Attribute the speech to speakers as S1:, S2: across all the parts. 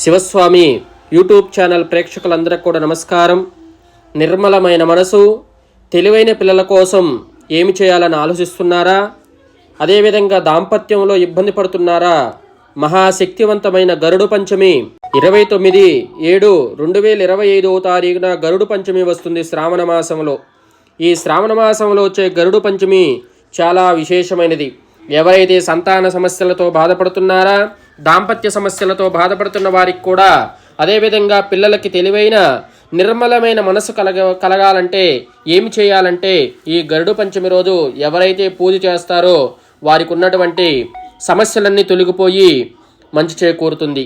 S1: Shivaswami YouTube channel ప్రేక్షకులందరికీ కూడా నమస్కారం. నిర్మలమైన మనసు తెలివైన పిల్లల కోసం ఏమి చేయాలని ఆలోచిస్తున్నారా? అదేవిధంగా దాంపత్యంలో ఇబ్బంది పడుతున్నారా? మహాశక్తివంతమైన గరుడు పంచమి ఇరవై తొమ్మిది ఏడు రెండు వేల ఇరవై ఐదవ తారీఖున గరుడు పంచమి వస్తుంది శ్రావణ మాసంలో. ఈ శ్రావణ మాసంలో వచ్చే గరుడు పంచమి చాలా విశేషమైనది. ఎవరైతే సంతాన సమస్యలతో బాధపడుతున్నారా దాంపత్య సమస్యలతో బాధపడుతున్న వారికి కూడా అదేవిధంగా పిల్లలకి తెలివైన నిర్మలమైన మనసు కలగ కలగాలంటే ఏమి చేయాలంటే ఈ గరుడు పంచమి రోజు ఎవరైతే పూజ చేస్తారో వారికి ఉన్నటువంటి సమస్యలన్నీ తొలగిపోయి మంచి చేకూరుతుంది.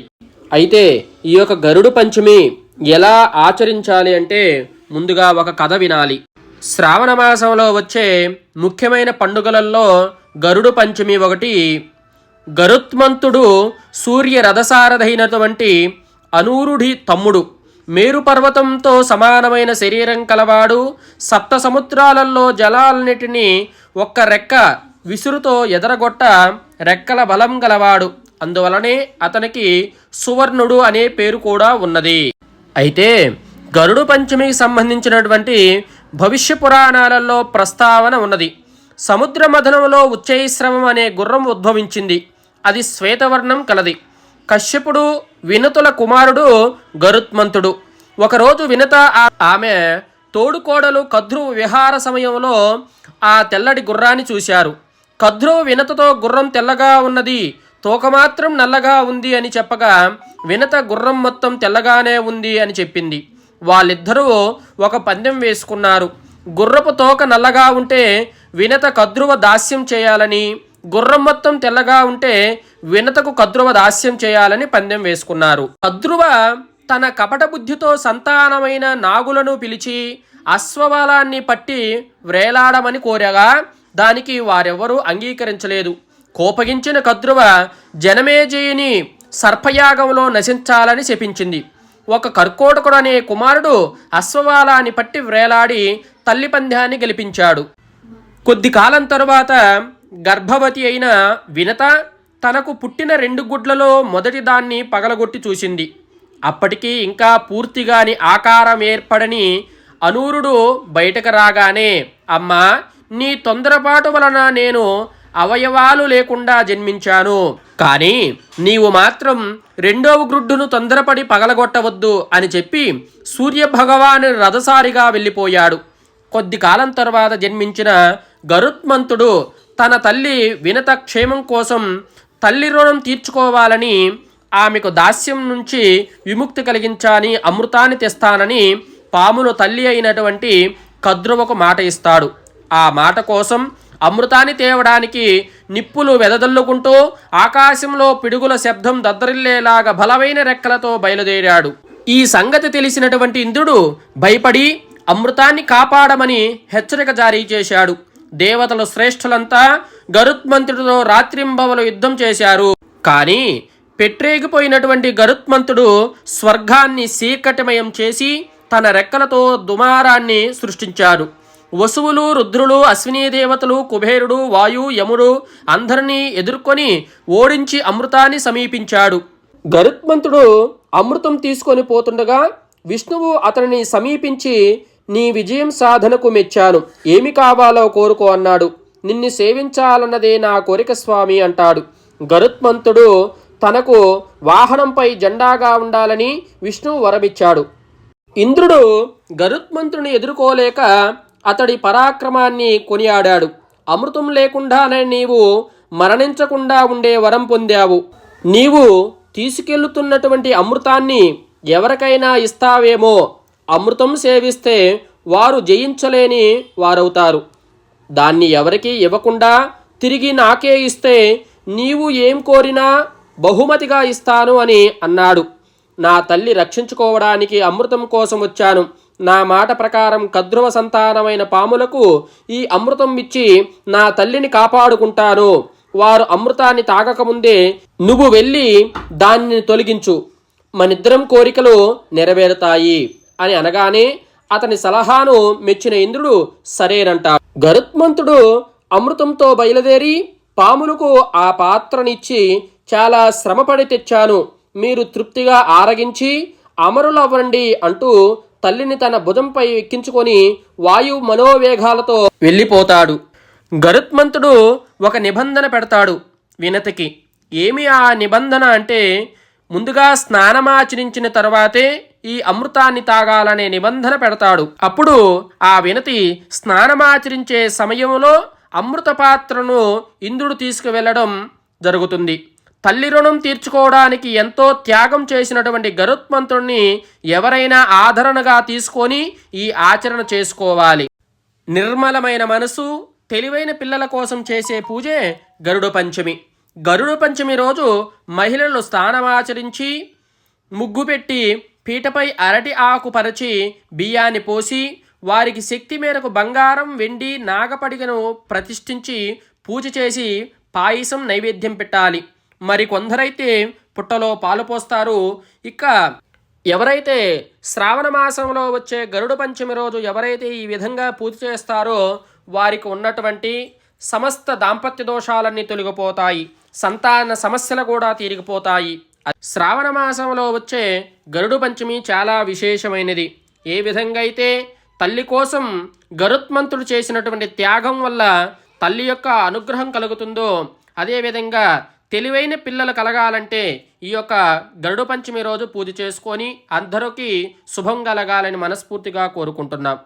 S1: అయితే ఈ యొక్క గరుడు పంచమి ఎలా ఆచరించాలి అంటే ముందుగా ఒక కథ వినాలి. శ్రావణ మాసంలో వచ్చే ముఖ్యమైన పండుగలలో గరుడు పంచమి ఒకటి గరుత్మంతుడు సూర్య రథసారథైనటువంటి అనూరుడి తమ్ముడు. మేరు పర్వతంతో సమానమైన శరీరం కలవాడు సప్త సముద్రాలలో జలాలన్నిటినీ ఒక్క రెక్క విసురుతో ఎదరగొట్ట రెక్కల బలం గలవాడు. అందువలనే అతనికి సువర్ణుడు అనే పేరు కూడా ఉన్నది. అయితే గరుడు పంచమికి సంబంధించినటువంటి భవిష్య పురాణాలలో ప్రస్తావన ఉన్నది. సముద్ర మథనంలో ఉచ్చైశ్రవం అనే గుర్రం ఉద్భవించింది. అది శ్వేతవర్ణం కలది. కశ్యపుడు వినతుల కుమారుడు గరుత్మంతుడు. ఒకరోజు వినత ఆమె తోడుకోడలు కద్రువు విహార సమయంలో ఆ తెల్లటి గుర్రాన్ని చూశారు. కద్రువు వినతతో గుర్రం తెల్లగా ఉన్నది తోక మాత్రం నల్లగా ఉంది అని చెప్పగా వినత గుర్రం మొత్తం తెల్లగానే ఉంది అని చెప్పింది. వాళ్ళిద్దరూ ఒక పందెం వేసుకున్నారు. గుర్రపు తోక నల్లగా ఉంటే వినత కద్రువ దాస్యం చేయాలని గుర్రం మొత్తం తెల్లగా ఉంటే వినతకు కద్రువ దాస్యం చేయాలని పందెం వేసుకున్నారు. కద్రువ తన కపట బుద్ధితో సంతానమైన నాగులను పిలిచి అశ్వబలాన్ని పట్టి వ్రేలాడమని కోరగా దానికి వారెవరూ అంగీకరించలేదు. కోపగించిన కద్రువ జనమేజయుని సర్పయాగంలో నశించాలని శపించింది. ఒక కర్కోటకుడు అనే కుమారుడు అశ్వవాలాన్ని పట్టి వ్రేలాడి తల్లి పంద్యాన్ని గెలిపించాడు. కొద్ది కాలం తరువాత గర్భవతి అయిన వినత తనకు పుట్టిన రెండు గుడ్లలో మొదటి దాన్ని పగలగొట్టి చూసింది. అప్పటికీ ఇంకా పూర్తిగాని ఆకారం ఏర్పడని అనూరుడు బయటకు రాగానే అమ్మా నీ తొందరపాటు వలన నేను అవయవాలు లేకుండా జన్మించాను. కానీ నీవు మాత్రం రెండవ గ్రుడ్డును తొందరపడి పగలగొట్టవద్దు అని చెప్పి సూర్యభగవాను రథసారిగా వెళ్ళిపోయాడు. కొద్ది కాలం తర్వాత జన్మించిన గరుత్మంతుడు తన తల్లి వినత క్షేమం కోసం తల్లి రుణం తీర్చుకోవాలని ఆమెకు దాస్యం నుంచి విముక్తి కలిగించాని అమృతాన్ని తెస్తానని పామును తల్లి అయినటువంటి కద్రువకు మాట ఇస్తాడు. ఆ మాట కోసం అమృతాన్ని తేవడానికి నిప్పులు వెదజల్లుకుంటూ ఆకాశంలో పిడుగుల శబ్దం దద్దరిల్లేలాగా బలమైన రెక్కలతో బయలుదేరాడు. ఈ సంగతి తెలిసినటువంటి ఇంద్రుడు భయపడి అమృతాన్ని కాపాడమని హెచ్చరిక జారీ చేశాడు. దేవతలు శ్రేష్ఠులంతా గరుత్మంతుడితో రాత్రింబవలు యుద్ధం చేశారు. కానీ పెట్టరేగిపోయినటువంటి గరుత్మంతుడు స్వర్గాన్ని సీకటిమయం చేసి తన రెక్కలతో దుమారాన్ని సృష్టించాడు. వసువులు రుద్రులు అశ్వినీ దేవతలు కుబేరుడు వాయు యముడు అందరినీ ఎదుర్కొని ఓడించి అమృతాన్ని సమీపించాడు. గరుత్మంతుడు అమృతం తీసుకొని పోతుండగా విష్ణువు అతనిని సమీపించి నీ విజయం సాధనకు మెచ్చాను. ఏమి కావాలో కోరుకో అన్నాడు. నిన్ను సేవించాలన్నదే నా కోరిక స్వామి అంటాడు. గరుత్మంతుడు తనకు వాహనంపై జెండాగా ఉండాలని విష్ణువు వరమిచ్చాడు. ఇంద్రుడు గరుత్మంతుని ఎదుర్కోలేక అతడి పరాక్రమాన్ని కొనియాడాడు. అమృతం లేకుండానే నీవు మరణించకుండా ఉండే వరం పొందావు. నీవు తీసుకెళ్తున్నటువంటి అమృతాన్ని ఎవరికైనా ఇస్తావేమో అమృతం సేవిస్తే వారు జయించలేని వారవుతారు. దాన్ని ఎవరికీ ఇవ్వకుండా తిరిగి నాకే ఇస్తే నీవు ఏం కోరినా బహుమతిగా ఇస్తాను అని అన్నాడు. నా తల్లి రక్షించుకోవడానికి అమృతం కోసం వచ్చాను. నా మాట ప్రకారం కద్రువ సంతానమైన పాములకు ఈ అమృతం ఇచ్చి నా తల్లిని కాపాడుకుంటాను. వారు అమృతాన్ని తాగకముందే నువ్వు వెళ్ళి దాన్ని తొలగించు. మనిద్దరం కోరికలు నెరవేరుతాయి. అని అనగానే అతని సలహాను మెచ్చిన ఇంద్రుడు సరేనంటాడు. గరుత్మంతుడు అమృతంతో బయలుదేరి పాములకు ఆ పాత్రనిచ్చి చాలా శ్రమపడి తెచ్చాను. మీరు తృప్తిగా ఆరగించి అమరులవ్వండి అంటూ తల్లిని తన భుజంపై ఎక్కించుకొని వాయు మనోవేగాలతో వెళ్ళిపోతాడు. గరుత్మంతుడు ఒక నిబంధన పెడతాడు వినతికి. ఏమి ఆ నిబంధన అంటే ముందుగా స్నానమాచరించిన తర్వాతే ఈ అమృతాన్ని తాగాలనే నిబంధన పెడతాడు. అప్పుడు ఆ వినతి స్నానమాచరించే సమయంలో అమృత పాత్రను ఇంద్రుడు తీసుకువెళ్ళడం జరుగుతుంది. తల్లి రుణం తీర్చుకోవడానికి ఎంతో త్యాగం చేసినటువంటి గరుత్మంతుణ్ణి ఎవరైనా ఆదరణగా తీసుకొని ఈ ఆచరణ చేసుకోవాలి. నిర్మలమైన మనసు తెలివైన పిల్లల కోసం చేసే పూజే గరుడ పంచమి. గరుడ పంచమి రోజు మహిళలు స్నానమాచరించి ముగ్గు పెట్టి పీటపై అరటి ఆకు పరిచి బియ్యాన్ని పోసి వారికి శక్తి మేరకు బంగారం వెండి నాగపడిగను ప్రతిష్ఠించి పూజ చేసి పాయసం నైవేద్యం పెట్టాలి. మరి కొందరైతే పుట్టలో పాలు పోస్తారు. ఇక ఎవరైతే శ్రావణ మాసంలో వచ్చే గరుడ పంచమి రోజు ఎవరైతే ఈ విధంగా పూజ చేస్తారో వారికి ఉన్నటువంటి సమస్త దాంపత్య దోషాలన్నీ తొలగిపోతాయి. సంతాన సమస్యలు కూడా తీరిగిపోతాయి. శ్రావణ మాసంలో వచ్చే గరుడు పంచమి చాలా విశేషమైనది. ఏ విధంగా అయితే తల్లి కోసం గరుత్మంతుడు చేసినటువంటి త్యాగం వల్ల తల్లి యొక్క అనుగ్రహం కలుగుతుందో అదేవిధంగా తెలివైన పిల్లలు కలగాలంటే ఈ యొక్క గరుడు పంచమి రోజు పూజ చేసుకొని అందరికీ శుభం కలగాలని మనస్ఫూర్తిగా కోరుకుంటున్నాం.